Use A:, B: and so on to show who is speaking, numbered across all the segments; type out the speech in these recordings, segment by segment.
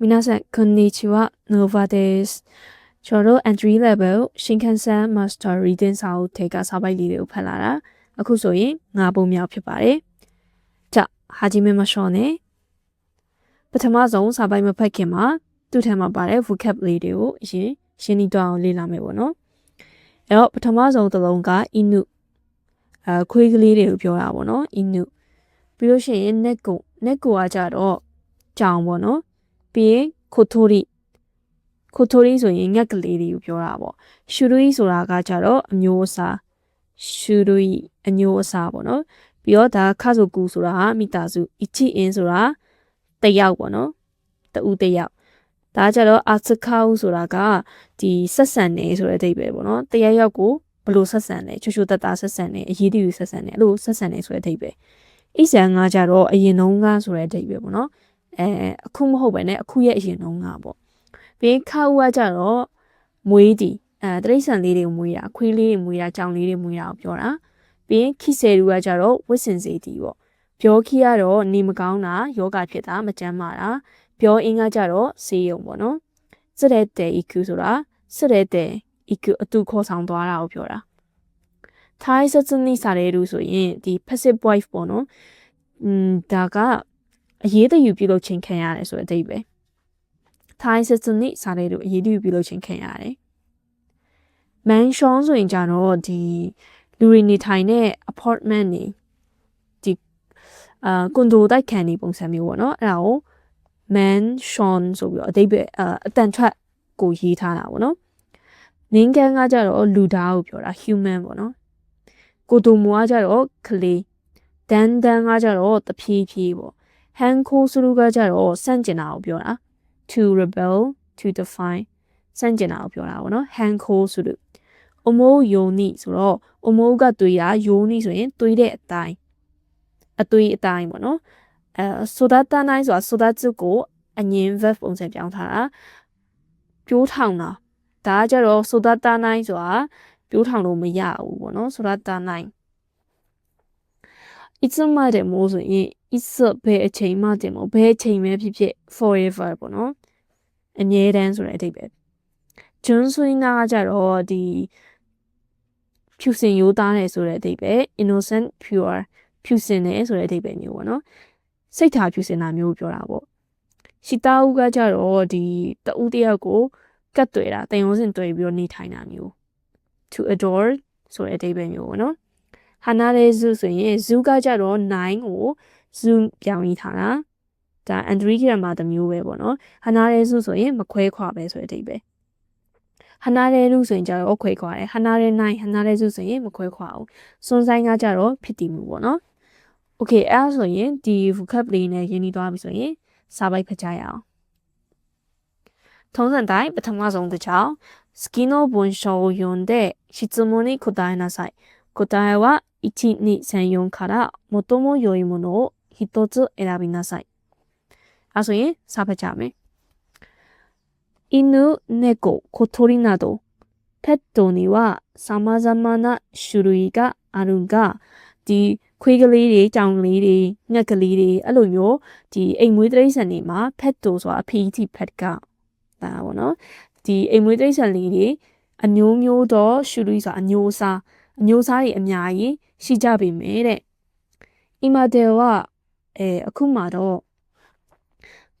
A: 皆さんこんにちは Nova ですကျွန်တော်တို့ entry level ရှင်းခန်းဆန် master reading စာအုပ်ထဲကစာပိုက်လေးတွေကိုဖတ်လာတာအခုဆိုရင်ငါးပုံမြောက်ဖြစ်ပါတယ်じゃあ始めましょうねပထမဆုံးစာပိုက်မဖတ်ခင်မှာသူ့ထဲမှာပါတဲ့ vocab လေးတွေကိုအရင်ရှင်းနေတော့အောင်လေ့လာမယ်ပေါ့နော်အဲ့တော့ပထမဆုံးတစ်လုံးက inu အဲခွေးကလေးတွေကိုပြောတာပေါ့နော် inu ပြီးလို့ရှိရင် neko neko ကကြတော့ကြောင်ပေါ့နော် ပြီးရင်ခိုတိုရီခိုတိုရီဆိုရင်ငှက်ကလေးတွေကိုပြောတာပေါ့ရှူရီဆိုတာကကြတော့အမျိုးအစားရှူရီအမျိုးအစားပေါ့နော်ပြီးတော့ဒါခါဆိုကူဆိုတာကမိသားစုအချီအင်းဆိုတာတယောက်ပေါ့နော်တူတယောက်ဒါကြတော့အာစကာဦးဆိုတာကဒီဆက်ဆံနေဆိုတဲ့အဓိပ္ပာယ်ပေါ့နော်တယောက်ယောက်ကိုဘယ်လိုဆက်ဆံလဲချွချွတတဆက်ဆံနေအရေးတယူဆက်ဆံနေအဲ့လိုဆက်ဆံနေဆိုတဲ့အဓိပ္ပာယ်အိဆန်ကကြတော့အရင်နှုံးကဆိုတဲ့အဓိပ္ပာယ်ပေါ့နော် အဲအခုမဟုတ်ပဲねအခုရဲ့အရင်နှုံးကပေါ့ပြီးခါဦးကကြတော့မွေးတီအဲတရိษံလေးတွေမွေးတာခွေးလေးတွေမွေးတာကြောင်လေးတွေမွေးတာကိုပြောတာပြီးရင်ခိဆယ်လူကကြတော့ဝစ်စင်စေတီပေါ့ပြောခီကတော့နေမကောင်းတာယောဂဖြစ်တာမကြမ်းမာတာပြောအင်းကကြတော့ဆေးရုံပေါ့နော်စတဲ့တဲ့ EQ ဆိုတာစတဲ့တဲ့ EQ အတူခေါ်ဆောင်သွားတာကိုပြောတာထိုင်းစစနိစာရဲလူဆိုရင်ဒီ passive voice ပေါ့နော်อืมဒါက အရေးတယူပြုလုပ်ခြင်းခံရတယ်ဆိုတဲ့အဓိပ္ပာယ်ထိုင်းစစနိစာရဲလူအရေးတယူပြုလုပ်ခြင်းခံရတယ်မန်ရှောင်းဆိုရင်ကြတော့ဒီလူတွေနေထိုင်တဲ့ apartment နေဒီအာကွန်ဒိုတိုက်ခန်းနေပုံစံမျိုးပေါ့နော်အဲ့ဒါကို mansion ဆိုပြီးတော့အတိတ်ပဲအတန်ထွက်ကိုရေးထားတာပေါ့နော်နင်းကန်ကကြတော့လူသားကိုပြောတာ human ပေါ့နော်ကိုတူမူကကြတော့ကလေးဒန်ဒန်ကကြတော့တဖြည်းဖြည်းပေါ့ ဟန်ခိုဆူကကြတော့စန့်ကျင်တာကိုပြောတာ to rebel to define စန့်ကျင်တာကိုပြောတာပေါ့နော်ဟန်ခိုဆူလို့အမိုးယုံနိဆိုတော့အမိုးကတွေးတာယုံနိဆိုရင်တွေးတဲ့အတိုင်းအတွေးအတိုင်းပေါ့နော်အဲဆိုဒတာနိုင်ဆိုတာဆိုဒစုကိုအငင်း verb ပုံစံပြောင်းထားတာပြိုးထောင်တာဒါကကြတော့ဆိုဒတာနိုင်ဆိုတာပြိုးထောင်လို့မရဘူးပေါ့နော်ဆိုဒတာနိုင်いつまでもဆိုရင် いつဘယ်အချိန်မှတင်မို့ဘယ်အချိန်ပဲဖြစ်ဖြစ် forever ပေါ့နော်အမြဲတမ်းဆိုတဲ့အဓိပ္ပာယ်ဂျွန်းဆွေးနာကကြတော့ဒီဖြူစင်ရိုးသားတယ်ဆိုတဲ့အဓိပ္ပာယ် innocent pure ဖြူစင်တယ်ဆိုတဲ့အဓိပ္ပာယ်မျိုးပေါ့နော်စိတ်ထားဖြူစင်တာမျိုးပြောတာပေါ့ရှီတာဦးကကြတော့ဒီတဦးတယောက်ကိုကတ်တွေ့တာတင်ရုံးစင်တွေ့ပြီးတော့နေထိုင်တာမျိုး to adore ဆိုတဲ့အဓိပ္ပာယ်မျိုးပေါ့နော်ဟာနာရဲဇူဆိုရင်ဇူကကြတော့9ကို zoom ပြောင်းရေးထားတာဒါ android မှာတမျိုးပဲပေါ့နော် hanare zu ဆိုရင်မခွဲခွာပဲဆိုတဲ့အဓိပ္ပာယ် hanare ru ဆိုရင်ကြတော့ခွဲခွာတယ် hanare nine hanare zu ဆိုရင်မခွဲခွာဘူးစွန်းဆိုင်ကကြတော့ဖြစ်တည်မှုပေါ့နော် okay အဲဆိုရင်ဒီ vocab လေးနဲ့ရင်းနှီးသွားပြီဆိုရင်စာပိုက်ဖတ်ကြရအောင်ထုံးစံတိုင်းပထမဆုံးတစ်ချောင်း好きの文章を読んで質問に答えなさい。答えは1、2、3、4から最も良いものを一つ選びなさい。あ、そういうサバチャメ。犬、猫、小鳥など、ペットには様々な種類があるが、ဒီခွေးကလေးတွေကြောင်ကလေးတွေငှက်ကလေးတွေအဲ့လိုမျိုးဒီအိမ်မွေးတိရစ္ဆာန်တွေမှာ pet တိုဆိုတာအဖေးတိ pet ကဒါပေါ့နော်ဒီအိမ်မွေးတိရစ္ဆာန်လေးတွေအမျိုးမျိုးတော့ရှူလူဆိုတာအမျိုးအစားအမျိုးအစားတွေအများကြီးရှိကြပေမဲ့တဲ့အီမာ တယ်ကအဲအခုမှတော့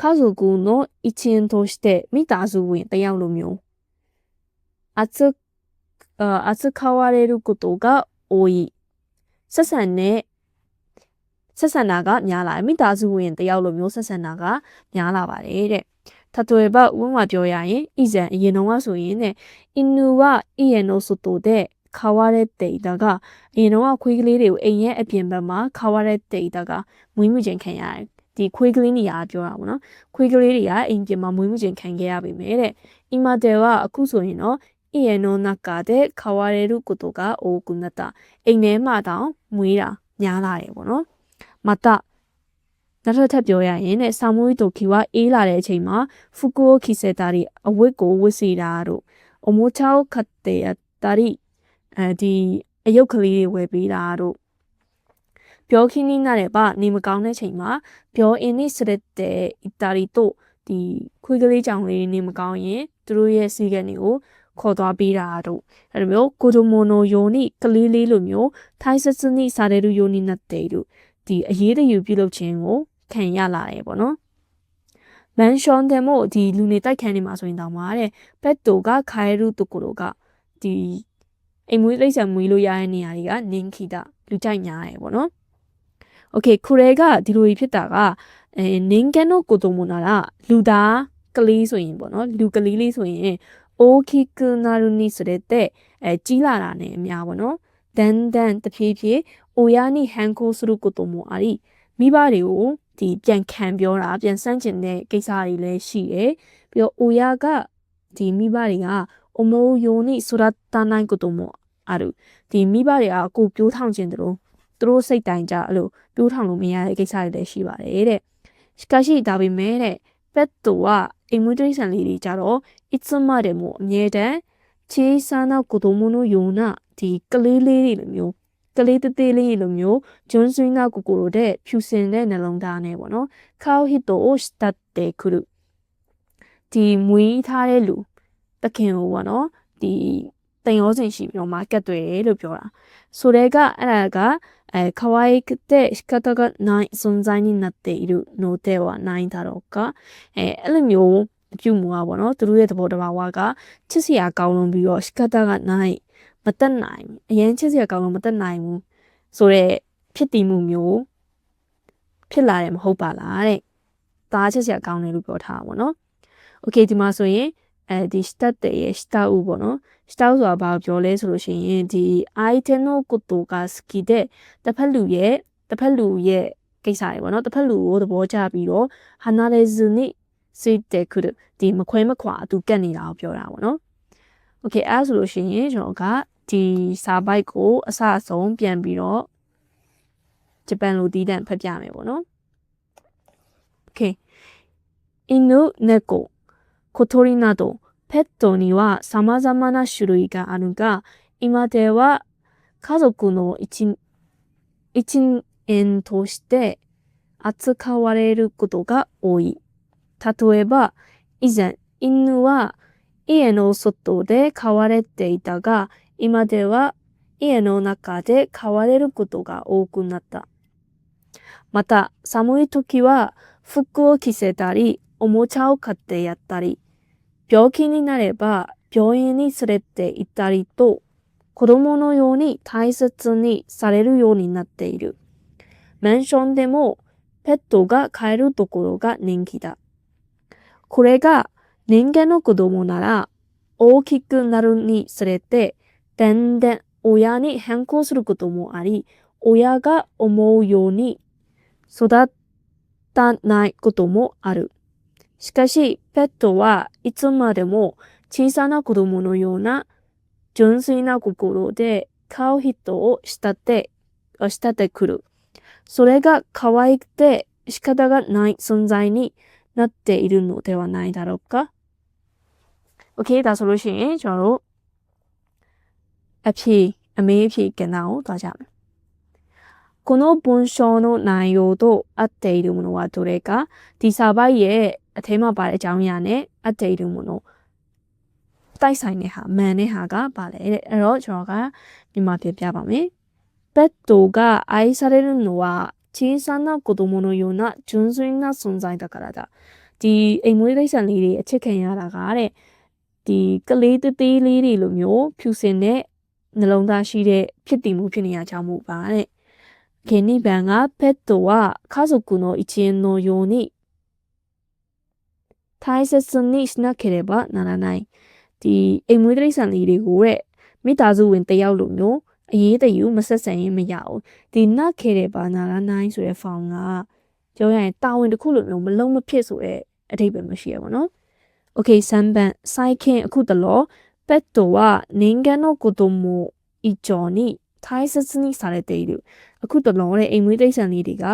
A: 家族の一員としてမိသားစုဝင်တယောက်လိုမျိုး扱扱われることが多いဆက်ဆံတဲ့ဆက်ဆံတာကများလာမိသားစုဝင်တယောက်လိုမျိုးဆက်ဆံတာကများလာပါတယ်တဲ့例えばဥပမာပြောရရင်以前အရင်တော့ဆိုရင်ね犬は家の外 ခါဝါတဲ့တေတာကအရင်တော့ခွေးကလေးတွေကိုအိမ်ရဲ့အပြင်ဘက်မှာခါဝါတဲ့တေတာကမွေးမြူခြင်းခံရတယ်ဒီခွေးကလေးနေရာပြောတာပေါ့နော်ခွေးကလေးတွေကအိမ်ပြင်မှာမွေးမြူခြင်းခံခဲ့ရပြီမဲ့တဲ့အီမာတယ်ကအခုဆိုရင်တော့အီယနိုနာကာတဲ့ခါဝါရဲရုကိုတိုကအိုကုနတာအိမ်ထဲမှာတောင်မွေးတာညားလာတယ်ပေါ့နော်မတနောက်ထပ်ပြောရရင်တဲ့ဆာမွေးတိုကီဝအေးလာတဲ့အချိန်မှာဖူကိုခီဆက်တာတွေအဝတ်ကိုဝတ်စီတာတို့အမိုချောက်ခတ်တဲ့အတာရီ အဲဒီအယုတ်ကလေးတွေဝယ်ပေးတာတို့ပြောခင်းနေနာတယ်ပါနေမကောင်းတဲ့ချိန်မှာပြောအင်းနေစရက်တဲ့အီတာရီတို့ဒီခွေးကလေးကြောင်လေးနေမကောင်းရင်သူတို့ရဲ့စီကံတွေကိုခေါ်သွားပေးတာတို့အဲလိုမျိုးကိုဒိုမိုနိုယိုနီကလေးလေးလိုမျိုးထိုင်းစစနိစာတဲ့လူယိုနီနတ်တဲ့တို့ဒီအရေးတယူပြုလုပ်ခြင်းကိုခံရလာတယ်ပေါ့နော်မန်ရှွန်တယ်မို့ဒီလူနေတိုက်ခန်းနေမှာဆိုရင်တောင်မှတဲ့ပက်တိုကခိုင်ရုတုကိုလိုကဒီ အိမ်မွေးလိမ့်ဆန်မွေးလို့ရတဲ့နေရာတွေကနင်းခီတာလူကြိုက်ညားရယ်ပေါ့နော်โอเคခူရဲကဒီလိုဖြစ်တာကအဲနင်းကန်တို့ကိုတုံမနာလားလူသားကလေးဆိုရင်ပေါ့နော်လူကလေးလေးဆိုရင်အိုခိကနာရူနီဆိုတဲ့အဲကြီးလာတာနဲ့အများပေါ့နော်ဒန်ဒန်တဖြည်းဖြည်းအိုယာနီဟန်ကိုစရုကိုတုံမအာရီမိဘတွေကိုဒီပြန်ခံပြောတာပြန်စမ်းကျင်တဲ့ကိစ္စတွေလည်းရှိတယ်ပြီးတော့အိုယာကဒီမိဘတွေက အမိုးယိုနီဆိုရတာနိုင်ကိုတုံမအာရူဒီမိဘတွေကကိုပြိုးထောင်ခြင်းတို့သူတို့စိတ်တိုင်ကြအဲ့လိုပြိုးထောင်လို့မရတဲ့ကိစ္စတွေလည်းရှိပါတယ်တဲ့しかしဒါပေမဲ့တဲ့ပက်တိုကအိမ်မွေးတိရစ္ဆာန်လေးတွေကြတော့いつまでもအမြဲတမ်းချေးစားနောက်ကိုတို့မနိုယုံနာဒီကလေးလေးတွေလိုမျိုးကလေးတသေးလေးလိုမျိုးဂျွန်းဆွင်းနာကိုကိုလိုတဲ့ဖြူစင်တဲ့နှလုံးသားနဲ့ပေါ့နော်ခေါဟီတိုစတတ်တဲ့ခုလူဒီမွေးထားတဲ့လူ တခင်ကိုပေါ့နော်ဒီတင်ရောစင်ရှိပြီးတော့ market တွေ့တယ်လို့ပြောတာဆိုတဲ့ကအဲ့ဒါကえー、可愛くて仕方がない存在になっているのではないだろうか。えー、အဲ့လိုမျိုးပြုမှုอ่ะဗောနော်သူတို့ရဲ့သဘောတဘာဝကချစ်စရာကောင်းလွန်ပြီးတော့仕方がないမတက်နိုင်အရင်ချစ်စရာကောင်းလို့မတက်နိုင်ဘူးဆိုတော့ဖြစ်တည်မှုမျိုးဖြစ်လာတယ်မဟုတ်ပါလားတဲ့။ဒါချစ်စရာကောင်းတယ်လို့ပြောထားတာဗောနော်။ Okay ဒီမှာဆိုရင် အဲဒီ stat ရဲ့ stat ဥပေါ့နော်။ stat ဆိုတာဘာပြောလဲဆိုလို့ရှိရင်ဒီ item のことが好きでတစ်ဖက်လူရဲ့တစ်ဖက်လူရဲ့ကိစ္စတွေပေါ့နော်တစ်ဖက်လူကိုသဘောကျပြီးတော့離れずにစိတ်တက်ခုဒီမခွဲမခွာသူကတ်နေတာကိုပြောတာပေါ့နော်။ Okay အဲဆိုလို့ရှိရင်ကျွန်တော်ကဒီစာပိုက်ကိုအစအဆုံးပြန်ပြီးတော့ဂျပန်လိုတီးတန့်ဖတ်ပြမယ်ပေါ့နော်။ Okay 犬猫 小鳥などペットには様々な種類があるが、今では家族の一一員として扱われることが多い。例えば、以前、犬は家の外で飼われていたが、今では家の中で飼われることが多くなった。また、寒い時は服を着せたり、おもちゃを買ってやったり、病気になれば病院に連れて行ったりと、子供のように大切にされるようになっている。マンションでもペットが飼えるところが人気だ。これが人間の子供なら大きくなるにつれて、だんだん親に変更することもあり、親が思うように育たないこともある。しかし、ペットはいつまでも小さな子供のような純粋な心で飼う人を慕って、慕ってくる。それが可愛くて仕方がない存在になっているのではないだろうか OK ဒါဆိုလို့ရှိရင်ကျွန်တော်တို့အဖြေအမေးအဖြေကဏ္ဍကိုသွားကြမယ်この文章の内容と合っているものはどれかဒီစာပိုက်ရဲ့ အထဲမှာပါတဲ့အကြောင်းအရာနဲ့အပ်တဲ့မှုနော်တိုက်ဆိုင်တဲ့ဟာမှန်တဲ့ဟာကပါလေတဲ့အဲ့တော့ကျွန်တော်ကဒီမှာပြပြပါမယ်ペットが愛されるのは小さな子供のような純粋な存在だからだဒီအိမ်မွေးလိမ့်ဆန်လေးတွေအချစ်ခံရတာကတဲ့ဒီကလေးတသေးလေးတွေလိုမျိုးဖြူစင်တဲ့နှလုံးသားရှိတဲ့ဖြစ်တည်မှုဖြစ်နေရကြောင်းမို့ပါတဲ့ケニバがペットは家族の一員のように 大切にしなければならないဒီအိမ်မွေးတိရစ္ဆာန်လေးတွေကိုတဲ့မိသားစုဝင်တယောက်လိုမျိုးအရေးတယူမဆက်ဆံရင်မရဘူးဒီနတ်ခဲတဲ့ဘာနာလာနိုင်ဆိုတဲ့ဖောင်ကပြောရရင်တာဝန်တစ်ခုလိုမျိုးမလုံးမဖြစ်ဆိုတဲ့အထိပ္ပယ်မရှိရပါတော့ Okay 3番最近အခုတလောペットは人間の子供以上に大切にされているအခုတလောတဲ့အိမ်မွေးတိရစ္ဆာန်လေးတွေက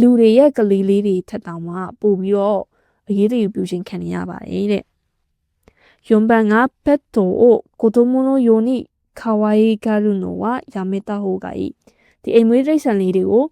A: လူတွေရဲ့ကလေးလေးတွေထက်တောင်မှပို့ပြီးတော့ အရေးတယူပြုခြင်းခံရပါတယ်တဲ့4番がペットを子供のように可愛がるのはやめた方がいい。ဒီအိမ်မွေးတိရစ္ဆာန်လေးတွေကို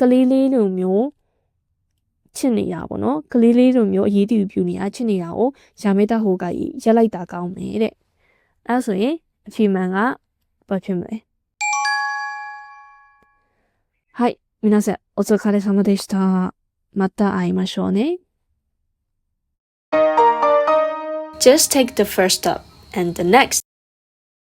A: ကလေးလေးလိုမျိုး ချစ်နေတာပေါ့နော်ကလေးလေးတို့မျိုးအရေးတူပြူနေတာချစ်နေတာကိုယာမေတာဟိုကကြီးရက်လိုက်တာကောင်းမယ်တဲ့အဲဆိုရင်အဖြေမှန်ကဘာဖြစ်မလဲはい皆さんお疲れ様でしたまた会いましょうね Just take the first step and the next